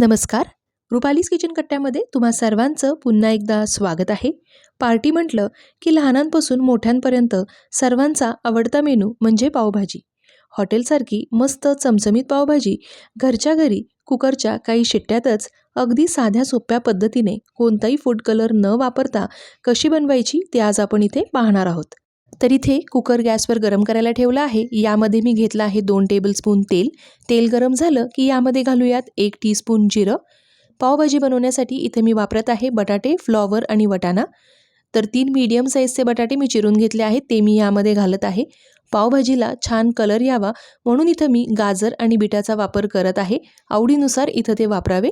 नमस्कार. रुपालीस किचन कट्ट्यामध्ये तुम्हा सर्वांचं पुन्हा एकदा स्वागत आहे. पार्टी म्हटलं की लहानांपासून मोठ्यांपर्यंत सर्वांचा आवडता मेनू म्हणजे पावभाजी. हॉटेलसारखी मस्त चमचमीत पावभाजी घरच्या घरी कुकरच्या काही शिट्ट्यातच अगदी साध्या सोप्या पद्धतीने कोणताही फूड कलर न वापरता कशी बनवायची ते आज आपण इथे पाहणार आहोत. तर इथे कुकर गॅसवर गरम करायला ठेवला आहे. यामध्ये मी घेतलं आहे दोन टेबलस्पून तेल. तेल गरम झालं की यामध्ये घालूयात एक टीस्पून जिरं. पावभाजी बनवण्यासाठी इथे मी वापरत आहे बटाटे फ्लॉवर आणि वटाणा. तर तीन मीडियम साईजचे बटाटे मी चिरून घेतले आहेत. ते मी यामध्ये घालत आहे. पावभाजीला छान कलर यावा म्हणून इथं मी गाजर आणि बिटाचा वापर करत आहे. आवडीनुसार इथं ते वापरावे.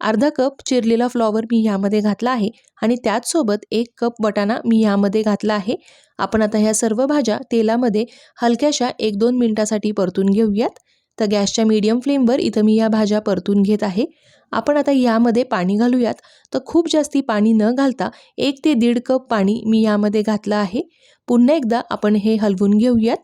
अर्धा कप चिरलेला फ्लॉवर मी ह्यामध्ये घातला आहे आणि त्याचसोबत एक कप वटाणा मी ह्यामध्ये घातला आहे. आपण आता ह्या सर्व भाज्या तेलामध्ये हलक्याशा एक दोन मिनटासाठी परतून घेऊयात. तर गॅसच्या मीडियम फ्लेमवर इथं मी या भाज्या परतून घेत आहे. आपण आता यामध्ये पाणी घालूयात. तर खूप जास्ती पाणी न घालता एक ते दीड कप पाणी मी यामध्ये घातलं आहे. पुन्हा एकदा आपण हे हलवून घेऊयात.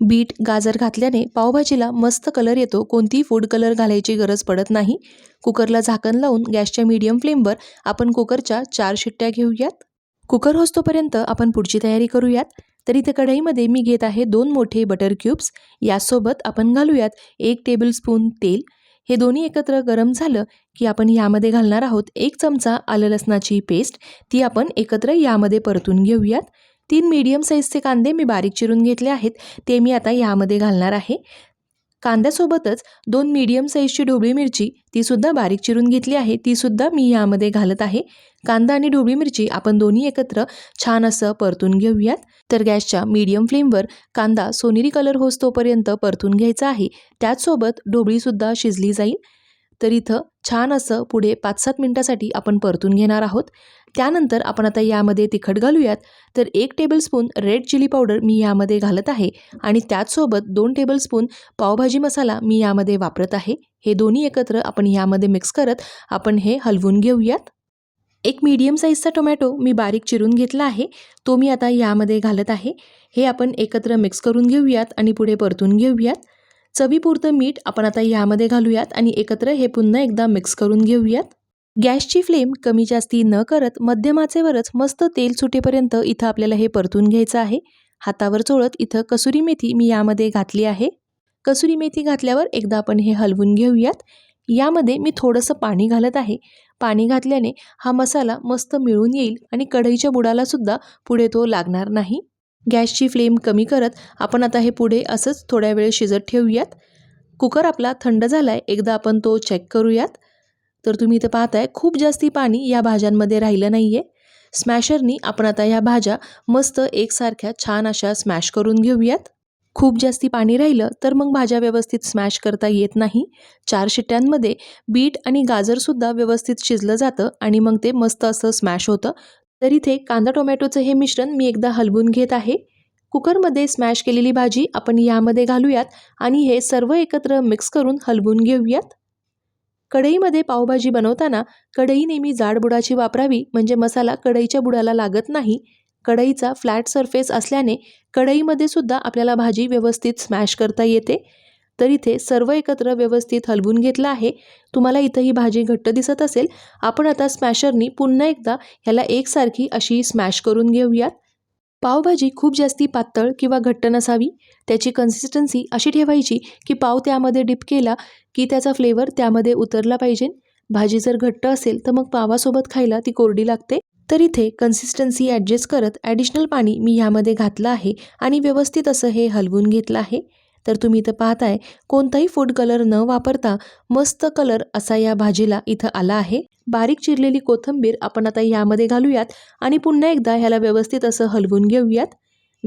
बीट गाजर घातल्याने पावभाजीला मस्त कलर येतो. कोणतीही फूड कलर घालायची गरज पडत नाही. कुकरला झाकण लावून गॅसच्या मीडियम फ्लेमवर आपण कुकरच्या चार शिट्ट्या घेऊयात. कुकर होस्तोपर्यंत आपण पुढची तयारी करूयात. तर इथे कढईमध्ये मी घेत आहे दोन मोठे बटर क्यूब्स यासोबत आपण घालूयात एक टेबलस्पून तेल. हे दोन्ही एकत्र गरम झालं की आपण यामध्ये घालणार आहोत एक चमचा आलं लसणाची पेस्ट ती आपण एकत्र यामध्ये परतून घेऊयात. तीन मीडियम साईजचे कांदे मी बारीक चिरून घेतले आहेत. ते मी आता यामध्ये घालणार आहे. कांद्यासोबतच दोन मीडियम साईजची ढोबळी मिरची तीसुद्धा बारीक चिरून घेतली आहे. तीसुद्धा मी यामध्ये घालत आहे. कांदा आणि ढोबळी मिरची आपण दोन्ही एकत्र छान असं परतून घेऊयात. तर गॅसच्या मीडियम फ्लेमवर कांदा सोनेरी कलर होस तोपर्यंत परतून घ्यायचा आहे. त्याचसोबत ढोबळीसुद्धा शिजली जाईल. तर इथं छान असं पुढे पाच सात मिनटासाठी आपण परतून घेणार आहोत. त्यानंतर आपण आता यामध्ये तिखट घालूयात. तर एक टेबलस्पून रेड चिली पावडर मी यामध्ये घालत आहे आणि त्याचसोबत दोन टेबलस्पून पावभाजी मसाला मी यामध्ये वापरत आहे. हे दोन्ही एकत्र आपण यामध्ये मिक्स करत आपण हे हलवून घेऊयात. एक मीडियम साईजचा टोमॅटो मी बारीक चिरून घेतला आहे. तो मी आता यामध्ये घालत आहे. हे आपण एकत्र मिक्स करून घेऊयात आणि पुढे परतून घेऊयात. चवीपुरतं मीठ आपण आता यामध्ये घालूयात आणि एकत्र हे पुन्हा एकदा मिक्स करून घेऊयात. गॅसची फ्लेम कमी जास्ती न करत मध्यमाचेवरच मस्त तेल सुटेपर्यंत इथं आपल्याला हे परतून घ्यायचं आहे. हातावर चोळत इथं कसुरी मेथी मी यामध्ये घातली आहे. कसुरी मेथी घातल्यावर एकदा आपण हे हलवून घेऊयात. यामध्ये मी थोडंसं पाणी घालत आहे. पाणी घातल्याने हा मसाला मस्त मिळून येईल आणि कढईच्या बुडालासुद्धा पुढे तो लागणार नाही. गॅसची फ्लेम कमी करत आपण आता हे पुढे असंच थोड्या वेळ शिजत ठेवूयात. कुकर आपला थंड झाला आहे एकदा आपण तो चेक करूयात. तर तुम्ही इथं पाहताय खूप जास्ती पाणी या भाज्यांमध्ये राहिलं नाही आहे स्मॅशरनी आपण आता ह्या भाज्या मस्त एकसारख्या छान अशा स्मॅश करून घेऊयात. खूप जास्ती पाणी राहिलं तर मग भाज्या व्यवस्थित स्मॅश करता येत नाही. चार शिट्ट्यांमध्ये बीट आणि गाजरसुद्धा व्यवस्थित शिजलं जातं आणि मग ते मस्त असं स्मॅश होतं. तर इथे कांदा टोमॅटोचं हे मिश्रण मी एकदा हलवून घेत आहे. कुकरमध्ये स्मॅश केलेली भाजी आपण यामध्ये घालूयात आणि हे सर्व एकत्र मिक्स करून हलवून घेऊयात. कढईमध्ये पावभाजी बनवताना कढई नेहमी जाड बुडाची वापरावी म्हणजे मसाला कढईच्या बुडाला लागत नाही. कढईचा फ्लॅट सरफेस असल्याने कढईमध्ये सुद्धा आपल्याला भाजी व्यवस्थित स्मॅश करता येते. तर इथे सर्व एकत्र व्यवस्थित हलवून घेतलं आहे. तुम्हाला इथं ही भाजी घट्ट दिसत असेल. आपण आता स्मॅशरनी पुन्हा एकदा ह्याला एकसारखी अशी स्मॅश करून घेऊयात. पावभाजी खूप जास्ती पातळ किंवा घट्ट नसावी. त्याची कन्सिस्टन्सी अशी ठेवायची की पाव त्यामध्ये डिप केला की त्याचा फ्लेवर त्यामध्ये उतरला पाहिजे. भाजी जर घट्ट असेल तर मग पावासोबत खायला ती कोरडी लागते. तर इथे कन्सिस्टन्सी ॲडजस्ट करत ॲडिशनल पाणी मी ह्यामध्ये घातलं आहे आणि व्यवस्थित असं हे हलवून घेतलं आहे. तर तुम्ही इथं पाहताय कोणताही फूड कलर न वापरता मस्त कलर असा या भाजीला इथं आला आहे. बारीक चिरलेली कोथिंबीर आपण आता यामध्ये घालूयात आणि पुन्हा एकदा ह्याला व्यवस्थित असं हलवून घेऊयात.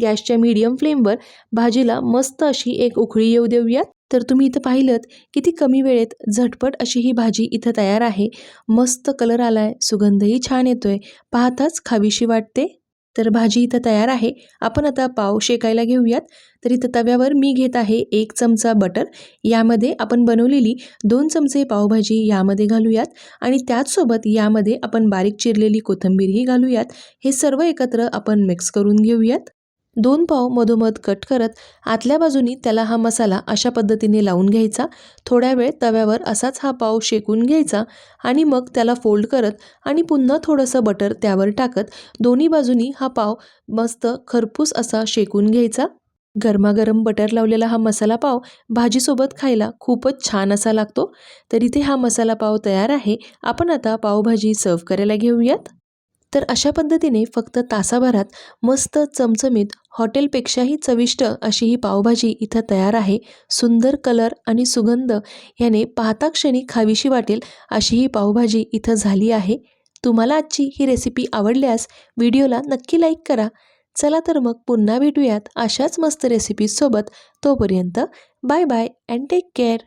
गॅसच्या मीडियम फ्लेमवर भाजीला मस्त अशी एक उकळी येऊ देऊयात. तर तुम्ही इथं पाहिलं किती कमी वेळेत झटपट अशी ही भाजी इथं तयार आहे. मस्त कलर आलाय सुगंधही छान येतोय. पाहताच खावीशी वाटते. तर भाजी इथं तयार आहे. आपण आता पाव शेकायला घेऊयात. तर इथं तव्यावर मी घेत आहे एक चमचा बटर. यामध्ये आपण बनवलेली दोन चमचे पावभाजी यामध्ये घालूयात. आणि त्याचसोबत यामध्ये आपण बारीक चिरलेली कोथिंबीरही घालूयात. हे सर्व एकत्र आपण मिक्स करून घेऊयात. दोन पाव मधोमध कट करत आतल्या बाजूनी त्याला हा मसाला अशा पद्धतीने लावून घ्यायचा. थोड्या वेळ तव्यावर असाच हा पाव शेकून घ्यायचा आणि मग त्याला फोल्ड करत आणि पुन्हा थोडंसं बटर त्यावर टाकत दोन्ही बाजूनी हा पाव मस्त खरपूस असा शेकून घ्यायचा. गरमागरम बटर लावलेला हा मसाला पाव भाजीसोबत खायला खूपच छान असा लागतो. तर इथे हा मसाला पाव तयार आहे. आपण आता पावभाजी सर्व करायला घेऊयात. तर अशा पद्धतीने फक्त तासाभरात मस्त चमचमीत हॉटेलपेक्षाही चविष्ट अशी ही पावभाजी इथं तयार आहे. सुंदर कलर आणि सुगंध याने पाहता क्षणी खावीशी वाटेल अशी ही पावभाजी इथं झाली आहे. तुम्हाला आजची ही रेसिपी आवडल्यास व्हिडिओला नक्की लाईक करा. चला तर मग पुन्हा भेटूयात अशाच मस्त रेसिपीजसोबत तोपर्यंत bye bye and take care